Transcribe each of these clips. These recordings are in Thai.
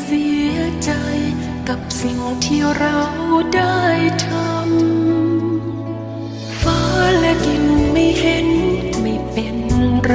เสียใจกับสิ่งที่เราได้ทำฟ้าและดินไม่เห็นไม่เป็นไร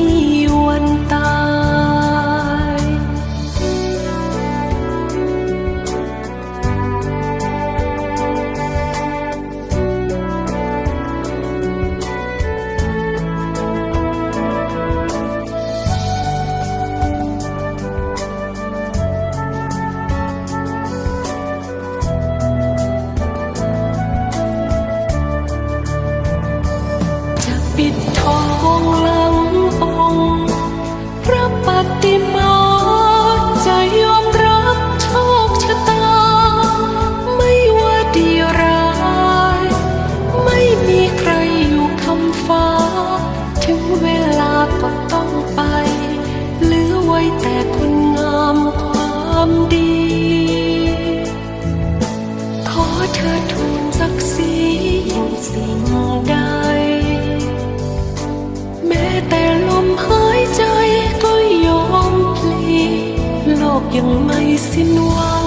ยังไม่สิ้นหวัง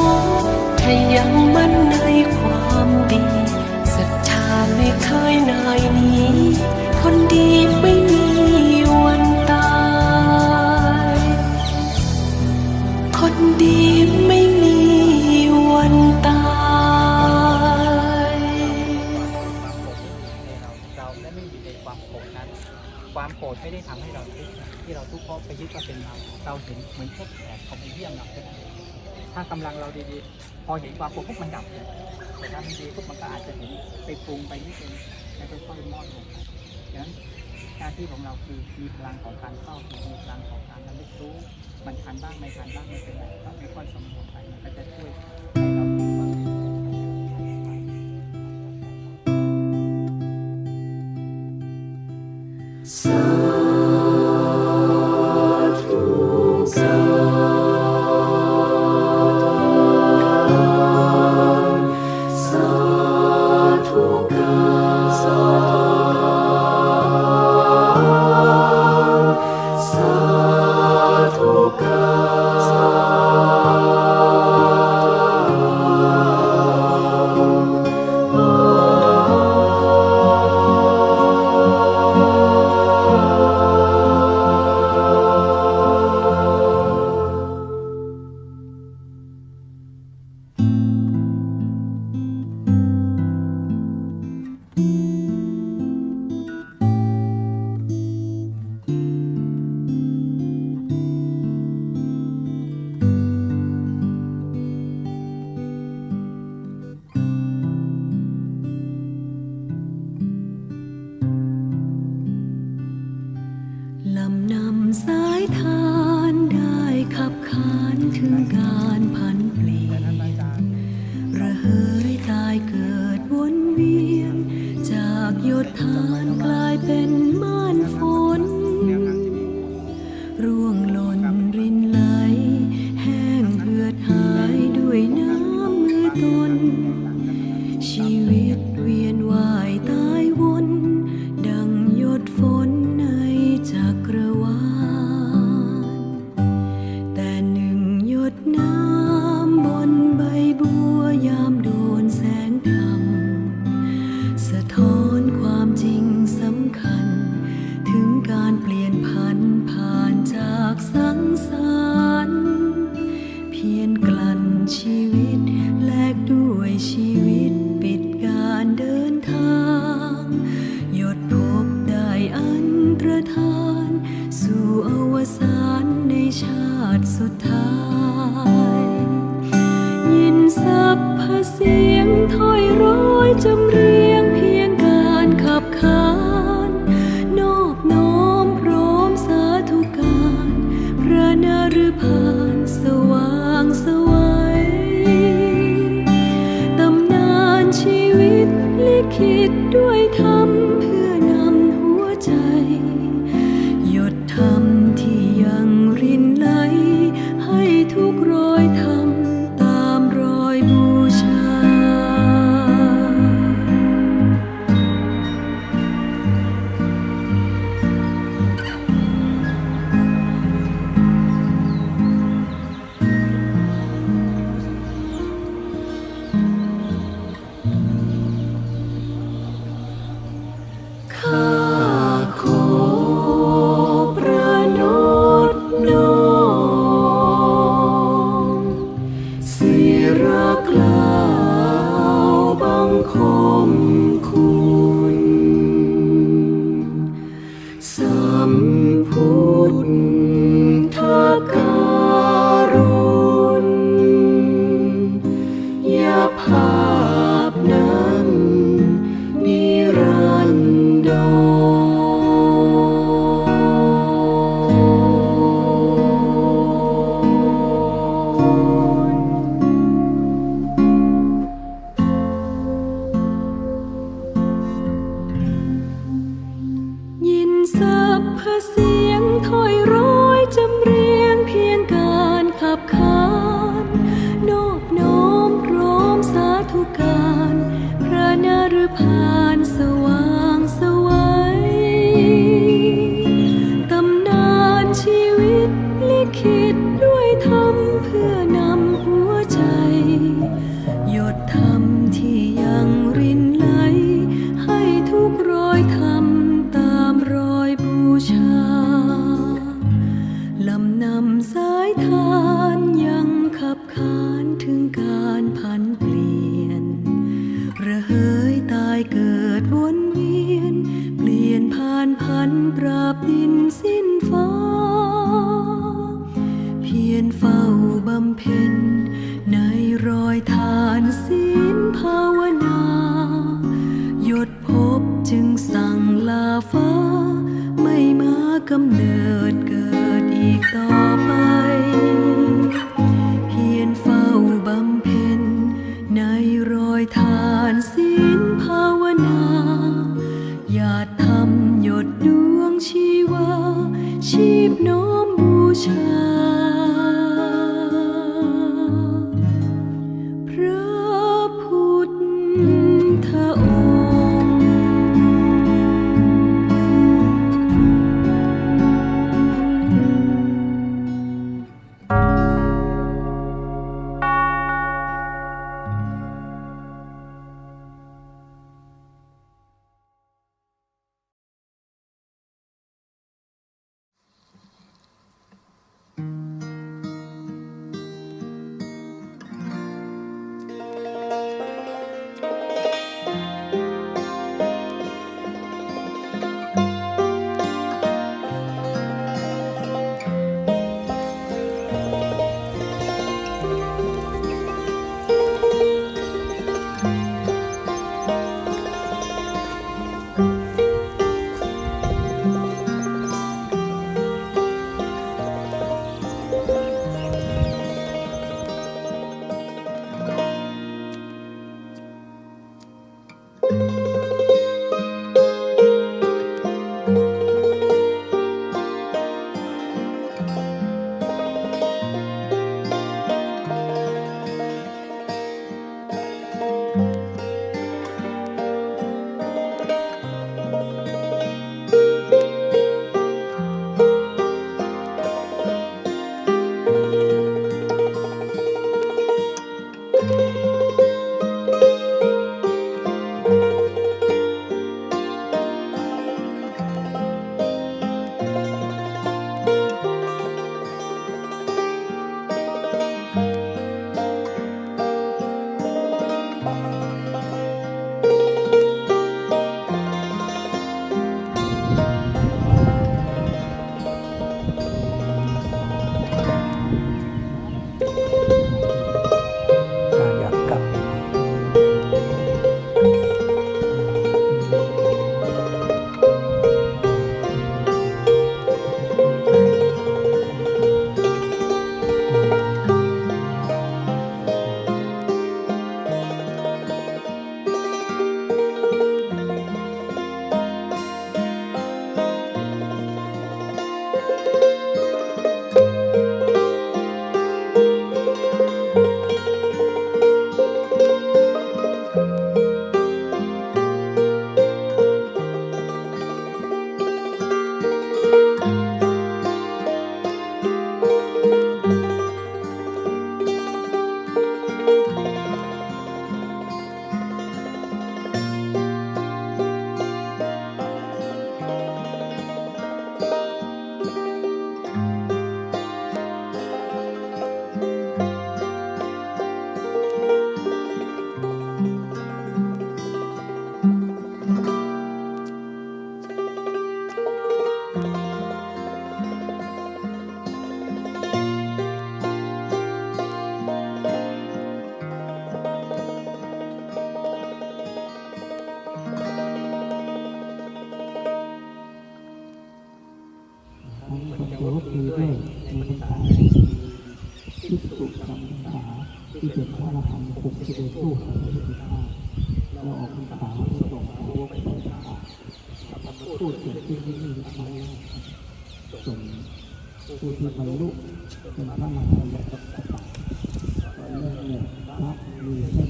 ถ้ายังมั่นในความดีศรัทธาไม่เคยนายนี้ ปรุงปุ๊บมันดับเลยแต่ถ้ามันดีปุ๊บมันก็อาจจะเห็นไปปรุงไปนิดนึงแล้วก็ค่อยมอดลงดังนั้นหน้าที่ของเราคือมีพลังของการเศร้ามีพลังของการระลึกรู้มันทันบ้างไม่ทันบ้างไม่เป็นไรก็ไม่ค่อยสมบูร Hân การเปลี่ยน คิดด้วยธรรม ทานสิ เราออกพรรษาส่งพวไปพรรษาพูดเกิดขึ้นที่นี่เขาส่งผู้ที่บรรลุเป็นพระมหายักษ์ต่างๆตอนแรกเนี่ยพระมีแค่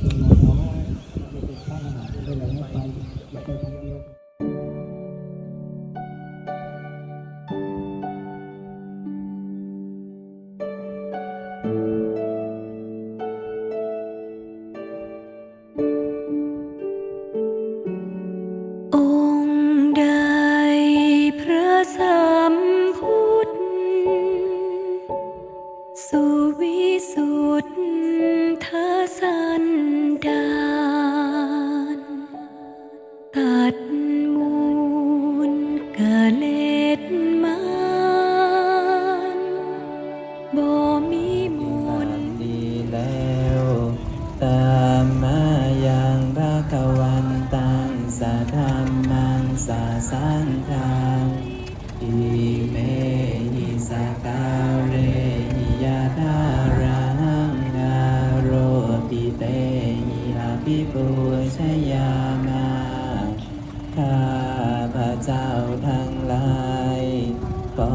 ชยามาข้าพระเจ้าทั้งหลายขอ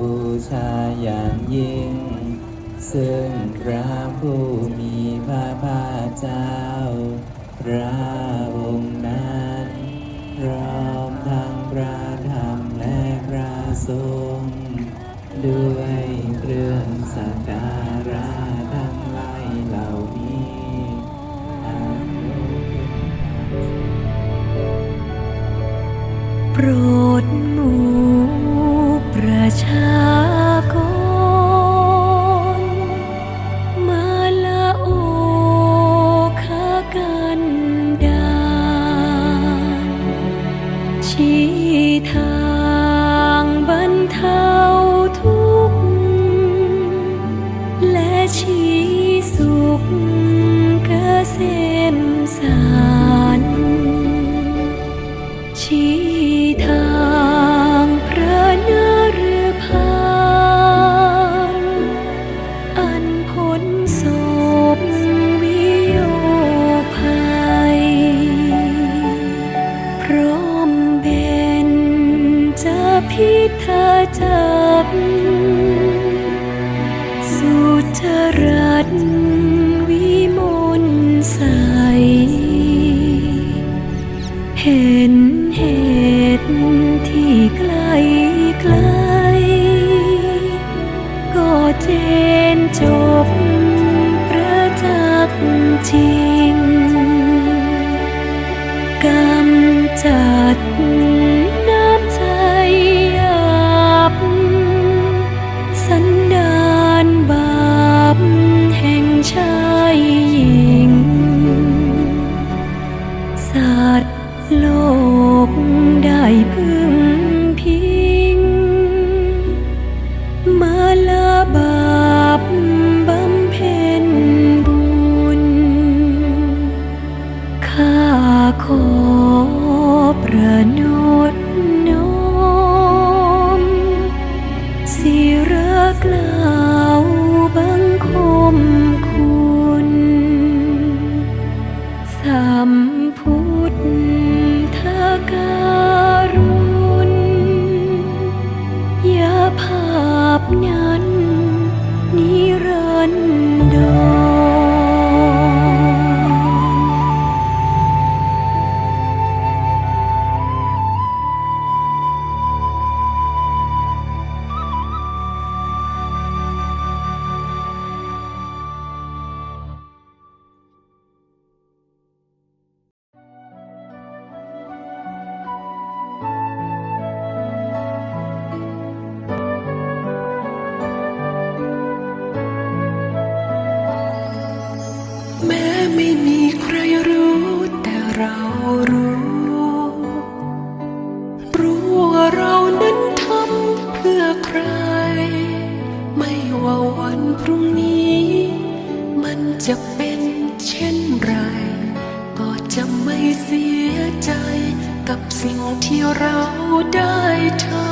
บูชาอย่างยิ่ง ซึ่งพระผู้มีพระภาคเจ้า พระองค์นั้นพร้อมทั้งพระธรรมและพระสงฆ์ด้วยเครื่องสักการะ ปรดหมู่ประชากร จั พุทธการุณยาภาพนั้นนิรันดร จะเป็นเช่นไร ก็จะไม่เสียใจกับสิ่งที่เราได้ทำ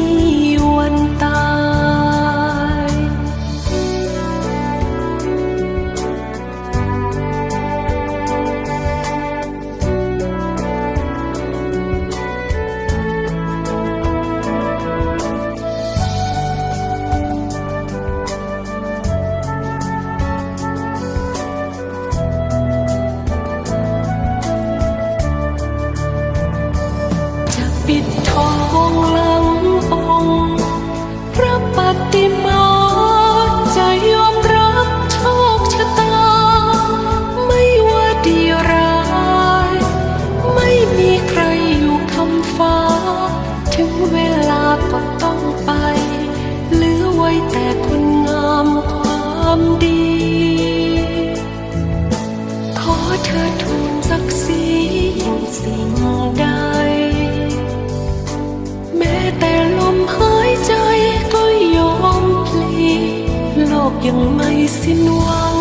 สิ้นหวัง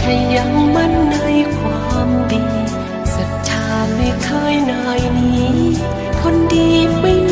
ถ้ายังมั่นในความดีศรัทธาไม่เคยนายนี้ คนดีไม่